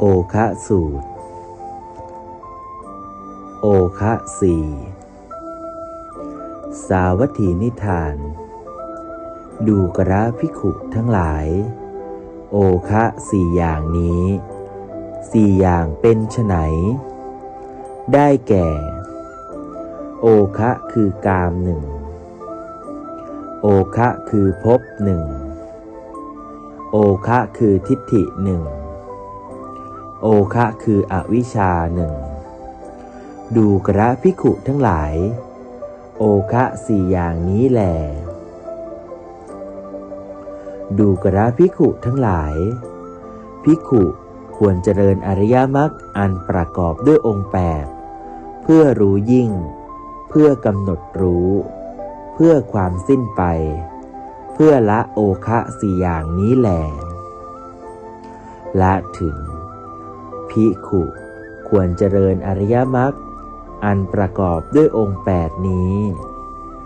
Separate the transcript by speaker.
Speaker 1: โอคะสูตร โอคะสี่สาวัตถีนิทาน ดูกระพิขุทั้งหลาย โอคะสี่อย่างนี้สี่อย่างเป็นไฉนได้แก่ โอคะคือกามหนึ่ง โอคะคือภพหนึ่ง โอคะคือทิฏฐิหนึ่ง โอคะคืออวิชชาหนึ่ง ดูกระพิขุทั้งหลาย โอคะสี่อย่างนี้แหลดูกระพิขุทั้งหลาย พิขุควรเจริญอริยมรรคอันประกอบด้วยองค์แปดเพื่อรู้ยิ่ง เพื่อกำหนดรู้ เพื่อความสิ้นไป เพื่อละโอคะสี่อย่างนี้แหลละถึง ภิขุ ควรเจริญอริยมรรคอันประกอบด้วยองค์แปดนี้